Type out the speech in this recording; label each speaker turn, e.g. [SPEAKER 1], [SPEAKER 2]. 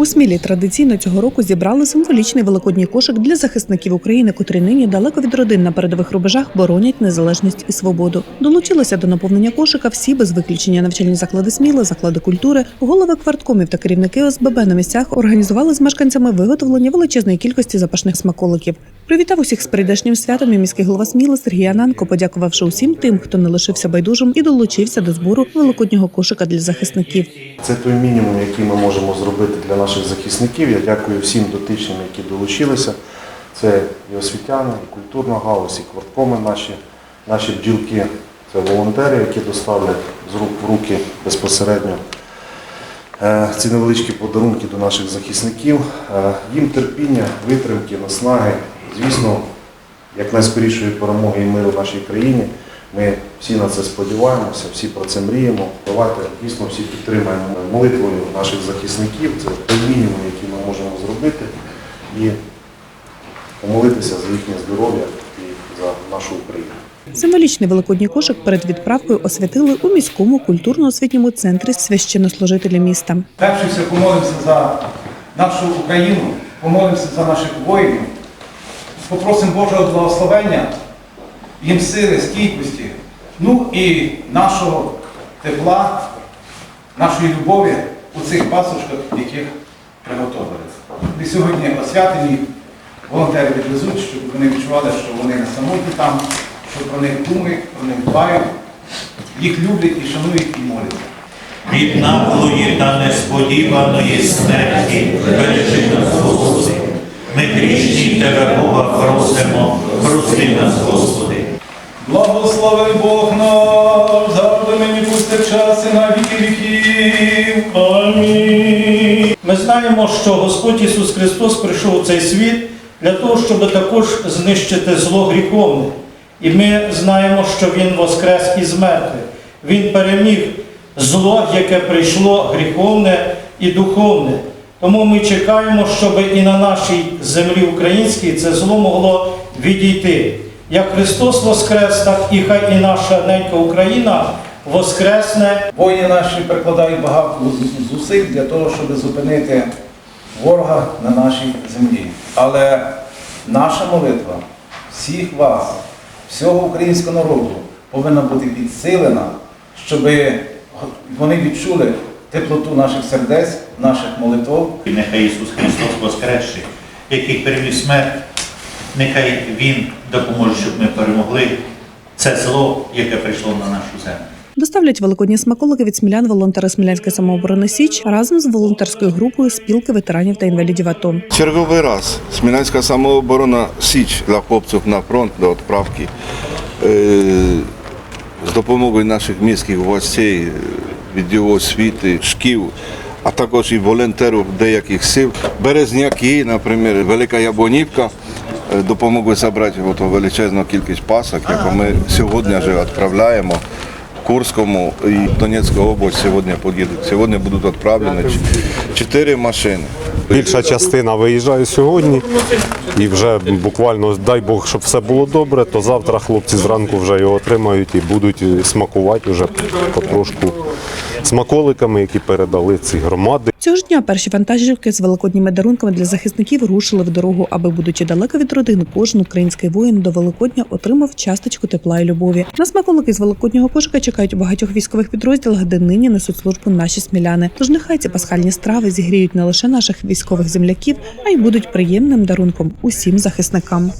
[SPEAKER 1] У Смілі традиційно цього року зібрали символічний великодній кошик для захисників України, котрі нині далеко від родин на передових рубежах боронять незалежність і свободу. Долучилися до наповнення кошика всі без виключення навчальні заклади Сміли, заклади культури, голови кварткомів та керівники ОСББ на місцях організували з мешканцями виготовлення величезної кількості запашних смаколиків. Привітав усіх з прийдешнім святом і міський голова Сміли Сергій Ананко, подякувавши усім тим, хто не лишився байдужим і долучився до збору великоднього кошика для захисників.
[SPEAKER 2] Це той мінімум, який ми можемо зробити для наших захисників. Я дякую всім дотичним, які долучилися. Це і освітяни, і культурна галузь, і кварткоми наші, наші бджілки. Це волонтери, які доставлять з рук в руки безпосередньо е, ці невеличкі подарунки до наших захисників. Е, Їм терпіння, витримки, наснаги. Звісно, як найскорішої перемоги і миру в нашій країні. Ми всі на це сподіваємося, всі про це мріємо. Давайте дійсно всі підтримаємо молитвою наших захисників. Це той мінімум, який ми можемо зробити, і помолитися за їхнє здоров'я і за нашу Україну.
[SPEAKER 1] Символічний великодній кошик перед відправкою освятили у міському культурно-освітньому центрі священнослужителі міста.
[SPEAKER 3] Перше все помолимося за нашу Україну, помолимося за наших воїнів, попросимо Божого благословення, їм сили, стійкості, ну і нашого тепла, нашої любові у цих пасочках, яких приготовили. І сьогодні освятені волонтери відвезуть, щоб вони відчували, що вони не самотні там, що про них думають, про них дбають, їх люблять і шанують і моляться.
[SPEAKER 4] від наглої та несподіваної смерті бережи нас, Господи. Ми грішні Тебе, Бога, просимо, прости нас, Господи.
[SPEAKER 3] Благослови Бог наш, завжди мені повсякчас і на віки віків. Амінь.
[SPEAKER 5] Ми знаємо, що Господь Ісус Христос прийшов у цей світ для того, щоб також знищити зло гріховне. І ми знаємо, що Він воскрес із мертвих. Він переміг зло, яке прийшло гріховне і духовне. Тому ми чекаємо, щоб і на нашій землі українській це зло могло відійти. Як Христос воскрес, так і хай і наша ненька Україна воскресне
[SPEAKER 3] Воїни наші прикладають багато зусиль для того, щоб зупинити ворога на нашій землі. Але наша молитва всіх вас, всього українського народу, повинна бути підсилена, щоб вони відчули теплоту наших сердець, наших молитв.
[SPEAKER 4] І нехай Ісус Христос воскресший, який переміг смерть, нехай Він допоможе, щоб ми перемогли це зло, яке прийшло на нашу землю.
[SPEAKER 1] Доставлять великодні смаколики від смілян волонтери Смілянської самооборони Січ разом з волонтерською групою спілки ветеранів та інвалідів АТО.
[SPEAKER 6] Черговий раз Смілянська самооборона Січ для хлопців на фронт до відправки е, з допомогою наших міських властей, відділу освіти, шкіл, а також і волонтерів деяких сил. Березняки, наприклад, Велика Ябонівка е, допомогли зібрати величезну кількість пасок, яку ми сьогодні вже відправляємо. Курському і Донецьку область сьогодні поїдуть. Сьогодні будуть відправлені чотири машини.
[SPEAKER 7] Більша частина виїжджає сьогодні, і вже буквально дай Бог, щоб все було добре, то завтра хлопці зранку вже його отримають і будуть смакувати вже потрошку смаколиками, які передали ці громади.
[SPEAKER 1] Цього ж дня перші вантажівки з великодніми дарунками для захисників рушили в дорогу, аби, будучи далеко від родин, кожен український воїн до Великодня отримав часточку тепла і любові. На смаколики з великоднього кошика чекають у багатьох військових підрозділах, де нині несуть службу наші сміляни. Тож нехай ці пасхальні страви зігріють не лише наших військових земляків, а й будуть приємним дарунком усім захисникам.